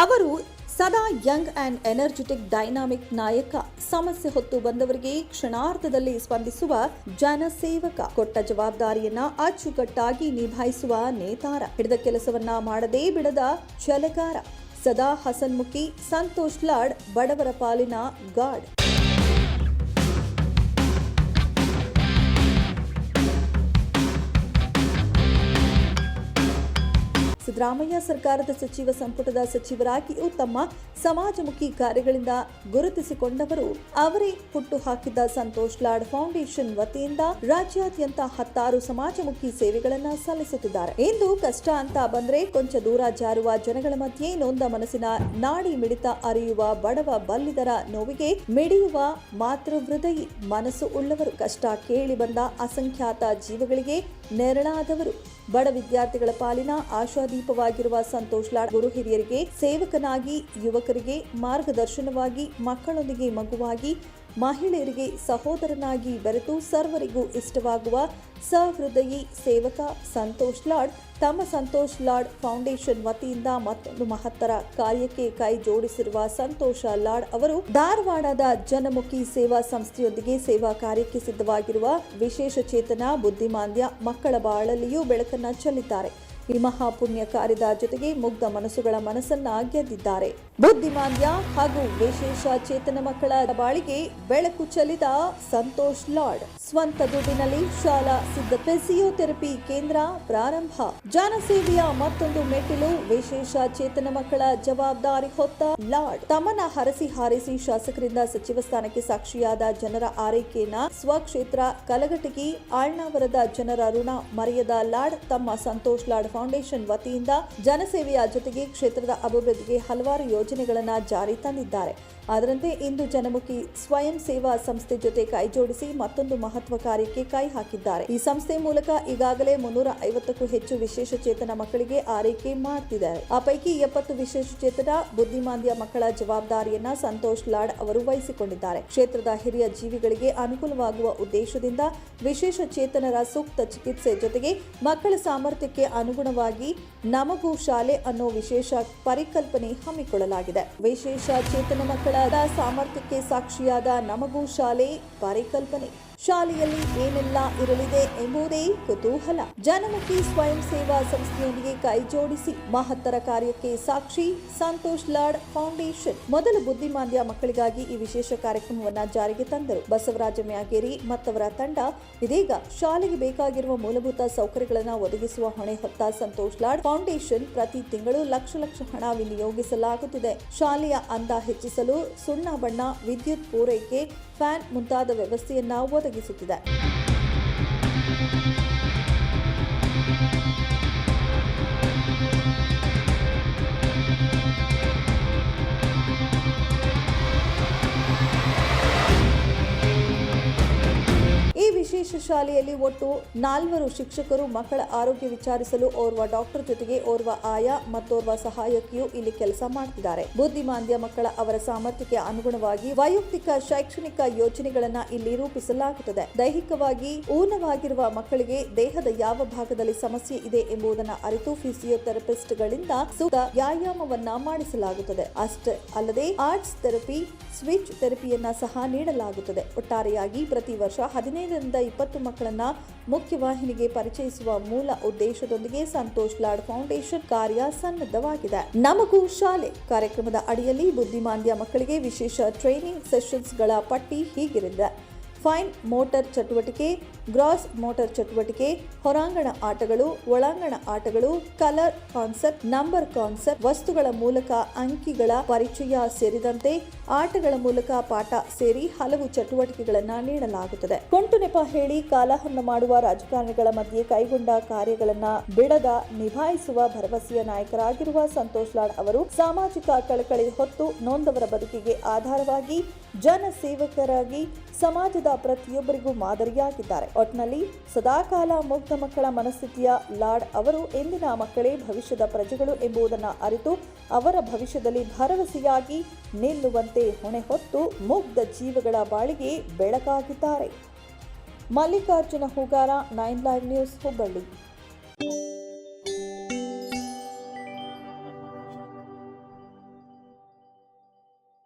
ಅವರು ಸದಾ Young and energetic dynamic ನಾಯಕ, ಸಮಸ್ಯೆ ಹೊತ್ತು ಬಂದವರಿಗೆ ಕ್ಷಣಾರ್ಧದಲ್ಲಿ ಸ್ಪಂದಿಸುವ ಜನಸೇವಕ, ಕೊಟ್ಟ ಜವಾಬ್ದಾರಿಯನ್ನ ಅಚ್ಚುಕಟ್ಟಾಗಿ ನಿಭಾಯಿಸುವ ನೇತಾರ. ಹಿಡಿದ ಕೆಲಸವನ್ನ ಮಾಡದೇ ಬಿಡದ ಚಲಕಾರ ಸದಾ ಹಸನ್ಮುಖಿ, ಸಂತೋಷ್ ಲಾಡ್, ಬಡವರ ಪಾಲಿನ ಗಾಡ್. ಸಿದ್ದರಾಮಯ್ಯ ಸರ್ಕಾರದ ಸಚಿವ ಸಂಪುಟದ ಸಚಿವರಾಗಿಯೂ ತಮ್ಮ ಸಮಾಜಮುಖಿ ಕಾರ್ಯಗಳಿಂದ ಗುರುತಿಸಿಕೊಂಡವರು. ಅವರೇ ಹುಟ್ಟು ಹಾಕಿದ್ದ ಸಂತೋಷ್ ಲಾಡ್ ಫೌಂಡೇಶನ್ ವತಿಯಿಂದ ರಾಜ್ಯಾದ್ಯಂತ ಹತ್ತಾರು ಸಮಾಜಮುಖಿ ಸೇವೆಗಳನ್ನು ಸಲ್ಲಿಸುತ್ತಿದ್ದಾರೆ. ಇಂದು ಕಷ್ಟ ಅಂತ ಬಂದ್ರೆ ಕೊಂಚ ದೂರ ಜಾರುವ ಜನಗಳ ಮಧ್ಯೆ ನೊಂದ ಮನಸ್ಸಿನ ನಾಡಿ ಮಿಡಿತ ಅರಿಯುವ ಬಡವ ಬಲ್ಲಿದರ ನೋವಿಗೆ ಮಿಡಿಯುವ ಮಾತೃ ಹೃದಯಿ ಮನಸ್ಸು ಉಳ್ಳವರು. ಕಷ್ಟ ಕೇಳಿ ಬಂದ ಅಸಂಖ್ಯಾತ ಜೀವಗಳಿಗೆ ನೆರಳಾದವರು. ಬಡ ವಿದ್ಯಾರ್ಥಿಗಳ ಪಾಲಿನ ಆಶಾದೀಪವಾಗಿರುವ ಸಂತೋಷ್ ಲಾಡ್ ಗುರು ಹಿರಿಯರಿಗೆ ಸೇವಕನಾಗಿ ಯುವಕರಿಗೆ ಮಾರ್ಗದರ್ಶನವಾಗಿ ಮಕ್ಕಳೊಂದಿಗೆ ಮಗುವಾಗಿ ಮಹಿಳೆಯರಿಗೆ ಸಹೋದರನಾಗಿ ಬೆರೆತು ಸರ್ವರಿಗೂ ಇಷ್ಟವಾಗುವ ಸಹೃದಯಿ ಸೇವಕ ಸಂತೋಷ್ ಲಾಡ್, ತಮ್ಮ ಸಂತೋಷ್ ಲಾಡ್ ಫೌಂಡೇಶನ್ ವತಿಯಿಂದ ಮತ್ತೊಂದು ಮಹತ್ತರ ಕಾರ್ಯಕ್ಕೆ ಕೈ ಜೋಡಿಸಿರುವ ಸಂತೋಷ ಲಾಡ್ ಅವರು ಧಾರವಾಡದ ಜನಮುಖಿ ಸೇವಾ ಸಂಸ್ಥೆಯೊಂದಿಗೆ ಸೇವಾ ಕಾರ್ಯಕ್ಕೆ ಸಿದ್ಧವಾಗಿರುವ ವಿಶೇಷ ಚೇತನ ಬುದ್ಧಿಮಾಂದ್ಯ ಮಕ್ಕಳ ಬಾಳಲ್ಲಿಯೂ ಬೆಳಕನ್ನು ಚೆಲ್ಲಿದ್ದಾರೆ. ಈ ಮಹಾಪುಣ್ಯ ಕಾರ್ಯದ ಜೊತೆಗೆ ಮುಗ್ಧ ಮನಸ್ಸುಗಳ ಮನಸ್ಸನ್ನ ಗೆದ್ದಿದ್ದಾರೆ. ಬುದ್ಧಿಮಾಂದ್ಯ ಹಾಗೂ ವಿಶೇಷ ಚೇತನ ಮಕ್ಕಳ ಬಾಳಿಗೆ ಬೆಳಕು ಚೆಲ್ಲಿದ ಸಂತೋಷ್ ಲಾಡ್. ಸ್ವಂತ ದುಡ್ಡಿನಲ್ಲಿ ಶಾಲಾ ಸಿದ್ಧ ಫಿಸಿಯೋಥೆರಪಿ ಕೇಂದ್ರ ಪ್ರಾರಂಭ. ಜನಸೇವೆಯ ಮತ್ತೊಂದು ಮೆಟ್ಟಿಲು ವಿಶೇಷ ಚೇತನ ಮಕ್ಕಳ ಜವಾಬ್ದಾರಿ ಹೊತ್ತ ಲಾಡ್. ತಮನ ಹರಸಿ ಹಾರಿಸಿ ಶಾಸಕರಿಂದ ಸಚಿವ ಸ್ಥಾನಕ್ಕೆ ಸಾಕ್ಷಿಯಾದ ಜನರ ಆರೈಕೆಯನ್ನ ಸ್ವಕ್ಷೇತ್ರ ಕಲಘಟಗಿ ಆಳ್ನಾವರದ ಜನರ ಋಣ ಮರೆಯದ ಲಾಡ್ ತಮ್ಮ ಸಂತೋಷ್ ಲಾಡ್ ಫೌಂಡೇಶನ್ ವತಿಯಿಂದ ಜನಸೇವೆಯ ಜೊತೆಗೆ ಕ್ಷೇತ್ರದ ಅಭಿವೃದ್ಧಿಗೆ ಹಲವಾರು ಯೋಜನೆಗಳನ್ನು ಜಾರಿ ತಂದಿದ್ದಾರೆ. ಅದರಂತೆ ಇಂದು ಜನಮುಖಿ ಸ್ವಯಂ ಸೇವಾ ಸಂಸ್ಥೆ ಜೊತೆ ಕೈಜೋಡಿಸಿ ಮತ್ತೊಂದು ಮಹತ್ವ ಕಾರ್ಯಕ್ಕೆ ಕೈ ಹಾಕಿದ್ದಾರೆ. ಈ ಸಂಸ್ಥೆ ಮೂಲಕ ಈಗಾಗಲೇ ಮುನ್ನೂರ ಐವತ್ತಕ್ಕೂ ಹೆಚ್ಚು ವಿಶೇಷ ಚೇತನ ಮಕ್ಕಳಿಗೆ ಆರೈಕೆ ಮಾಡ್ತಿದ್ದಾರೆ ಆ ಪೈಕಿ ಎಪ್ಪತ್ತು ವಿಶೇಷ ಚೇತನ, ಬುದ್ಧಿಮಾಂದ್ಯ ಮಕ್ಕಳ ಜವಾಬ್ದಾರಿಯನ್ನ ಸಂತೋಷ್ ಲಾಡ್ ಅವರು ವಹಿಸಿಕೊಂಡಿದ್ದಾರೆ. ಕ್ಷೇತ್ರದ ಹಿರಿಯ ಜೀವಿಗಳಿಗೆ ಅನುಕೂಲವಾಗುವ ಉದ್ದೇಶದಿಂದ ವಿಶೇಷ ಚೇತನರ ಸೂಕ್ತ ಚಿಕಿತ್ಸೆ ಜೊತೆಗೆ ಮಕ್ಕಳ ಸಾಮರ್ಥ್ಯಕ್ಕೆ ಅನುಗುಣವಾಗಿ ನಮಗೂ ಶಾಲೆ ಅನ್ನೋ ವಿಶೇಷ ಪರಿಕಲ್ಪನೆ ಹಮ್ಮಿಕೊಳ್ಳಲಾಗಿದೆ. ವಿಶೇಷ ಚೇತನ ಮಕ್ಕಳ ಸಾಮರ್ಥ್ಯಕ್ಕೆ ಸಾಕ್ಷಿಯಾದ ನಮಗೂ ಶಾಲೆ ಪರಿಕಲ್ಪನೆ. ಶಾಲೆಯಲ್ಲಿ ಏನೆಲ್ಲ ಇರಲಿದೆ ಎಂಬುದೇ ಕುತೂಹಲ. ಜನಮುಖಿ ಸ್ವಯಂ ಸೇವಾ ಸಂಸ್ಥೆಯೊಂದಿಗೆ ಕೈಜೋಡಿಸಿ ಮಹತ್ತರ ಕಾರ್ಯಕ್ಕೆ ಸಾಕ್ಷಿ ಸಂತೋಷ್ ಲಾಡ್ ಫೌಂಡೇಶನ್. ಮೊದಲು ಬುದ್ಧಿಮಾಂದ್ಯ ಮಕ್ಕಳಿಗಾಗಿ ಈ ವಿಶೇಷ ಕಾರ್ಯಕ್ರಮವನ್ನ ಜಾರಿಗೆ ತಂದರು. ಬಸವರಾಜ ಮ್ಯಾಗೇರಿ ಮತ್ತವರ ತಂಡ ಇದೀಗ ಶಾಲೆಗೆ ಬೇಕಾಗಿರುವ ಮೂಲಭೂತ ಸೌಕರ್ಯಗಳನ್ನು ಒದಗಿಸುವ ಹೊಣೆ ಹೊತ್ತ ಸಂತೋಷ್ ಲಾಡ್ ಫೌಂಡೇಶನ್ ಪ್ರತಿ ತಿಂಗಳು ಲಕ್ಷ ಲಕ್ಷ ಹಣ ವಿನಿಯೋಗಿಸಲಾಗುತ್ತಿದೆ. ಶಾಲೆಯ ಅಂದ ಹೆಚ್ಚಿಸಲು ಸುಣ್ಣ ಬಣ್ಣ, ವಿದ್ಯುತ್ ಪೂರೈಕೆ, ಫ್ಯಾನ್ ಮುಂತಾದ ವ್ಯವಸ್ಥೆಯನ್ನ ಒದಗಿಸುತ್ತಿದೆ ಶಾಲೆಯಲ್ಲಿ ಒಟ್ಟು ನಾಲ್ವರು ಶಿಕ್ಷಕರು ಮಕ್ಕಳ ಆರೋಗ್ಯ ವಿಚಾರಿಸಲು ಓರ್ವ ಡಾಕ್ಟರ್ ಜೊತೆಗೆ ಓರ್ವ ಆಯಾ ಮತ್ತೋರ್ವ ಸಹಾಯಕಿಯು ಇಲ್ಲಿ ಕೆಲಸ ಮಾಡ್ತಿದ್ದಾರೆ. ಬುದ್ಧಿಮಾಂದ್ಯ ಮಕ್ಕಳ ಅವರ ಸಾಮರ್ಥ್ಯಕ್ಕೆ ಅನುಗುಣವಾಗಿ ವೈಯಕ್ತಿಕ ಶೈಕ್ಷಣಿಕ ಯೋಜನೆಗಳನ್ನ ಇಲ್ಲಿ ರೂಪಿಸಲಾಗುತ್ತದೆ. ದೈಹಿಕವಾಗಿ ಊನವಾಗಿರುವ ಮಕ್ಕಳಿಗೆ ದೇಹದ ಯಾವ ಭಾಗದಲ್ಲಿ ಸಮಸ್ಯೆ ಇದೆ ಎಂಬುದನ್ನು ಅರಿತು ಫಿಸಿಯೋಥೆರಪಿಸ್ಟ್ಗಳಿಂದ ಸೂಕ್ತ ವ್ಯಾಯಾಮವನ್ನ ಮಾಡಿಸಲಾಗುತ್ತದೆ. ಅಷ್ಟೇ ಅಲ್ಲದೆ ಆರ್ಟ್ಸ್ ಥೆರಪಿ, ಸ್ವಿಚ್ ಥೆರಪಿಯನ್ನ ಸಹ ನೀಡಲಾಗುತ್ತದೆ. ಒಟ್ಟಾರೆಯಾಗಿ ಪ್ರತಿ ವರ್ಷ ಹದಿನೈದರಿಂದ ಇಪ್ಪತ್ತು ಮಕ್ಕಳನ್ನ ಮುಖ್ಯವಾಹಿನಿಗೆ ಪರಿಚಯಿಸುವ ಮೂಲ ಉದ್ದೇಶದೊಂದಿಗೆ ಸಂತೋಷ್ ಲಾಡ್ ಫೌಂಡೇಶನ್ ಕಾರ್ಯ ಸನ್ನದ್ಧವಾಗಿದೆ. ನಮಗೂ ಶಾಲೆ ಕಾರ್ಯಕ್ರಮದ ಅಡಿಯಲ್ಲಿ ಬುದ್ಧಿಮಾಂದ್ಯ ಮಕ್ಕಳಿಗೆ ವಿಶೇಷ ಟ್ರೈನಿಂಗ್ ಸೆಷನ್ಸ್ಗಳ ಪಟ್ಟಿ ಹೀಗಿರಿದೆ ಫೈನ್ ಮೋಟರ್ ಚಟುವಟಿಕೆ, ಗ್ರಾಸ್ ಮೋಟರ್ ಚಟುವಟಿಕೆ, ಹೊರಾಂಗಣ ಆಟಗಳು, ಒಳಾಂಗಣ ಆಟಗಳು, ಕಲರ್ ಕಾನ್ಸೆಪ್ಟ್ ನಂಬರ್ ಕಾನ್ಸೆಪ್ಟ್ ವಸ್ತುಗಳ ಮೂಲಕ ಅಂಕಿಗಳ ಪರಿಚಯ ಸೇರಿದಂತೆ ಆಟಗಳ ಮೂಲಕ ಪಾಠ ಸೇರಿ ಹಲವು ಚಟುವಟಿಕೆಗಳನ್ನು ನೀಡಲಾಗುತ್ತದೆ. ಕೊಂಟು ನೆಪ ಹೇಳಿ ಕಾಲಹರಣ ಮಾಡುವ ರಾಜಕಾರಣಿಗಳ ಮಧ್ಯೆ ಕೈಗೊಂಡ ಕಾರ್ಯಗಳನ್ನ ಬಿಡದ, ನಿಭಾಯಿಸುವ ಭರವಸೆಯ ನಾಯಕರಾಗಿರುವ ಸಂತೋಷ್ ಲಾಡ್ ಅವರು ಸಾಮಾಜಿಕ ಕಳಕಳಿ ಹೊತ್ತು ನೊಂದವರ ಬದುಕಿಗೆ ಆಧಾರವಾಗಿ ಜನ ಸೇವಕರಾಗಿ ಸಮಾಜದ ಪ್ರತಿಯೊಬ್ಬರಿಗೂ ಮಾದರಿಯಾಗಿದ್ದಾರೆ. ಒಟ್ನಲ್ಲಿ ಸದಾಕಾಲ ಮುಗ್ಧ ಮಕ್ಕಳ ಮನಸ್ಥಿತಿಯ ಲಾಡ್ ಅವರು ಎಂದಿನ ಮಕ್ಕಳೇ ಭವಿಷ್ಯದ ಪ್ರಜೆಗಳು ಎಂಬುದನ್ನು ಅರಿತು ಅವರ ಭವಿಷ್ಯದಲ್ಲಿ ಭರವಸೆಯಾಗಿ ನಿಲ್ಲುವಂತೆ ಹೊಣೆ ಹೊತ್ತು ಮುಗ್ಧ ಜೀವಗಳ ಬಾಳಿಗೆ ಬೆಳಕಾಗಿದ್ದಾರೆ. Mallikarjuna Hugara, nine live news, Hubballi.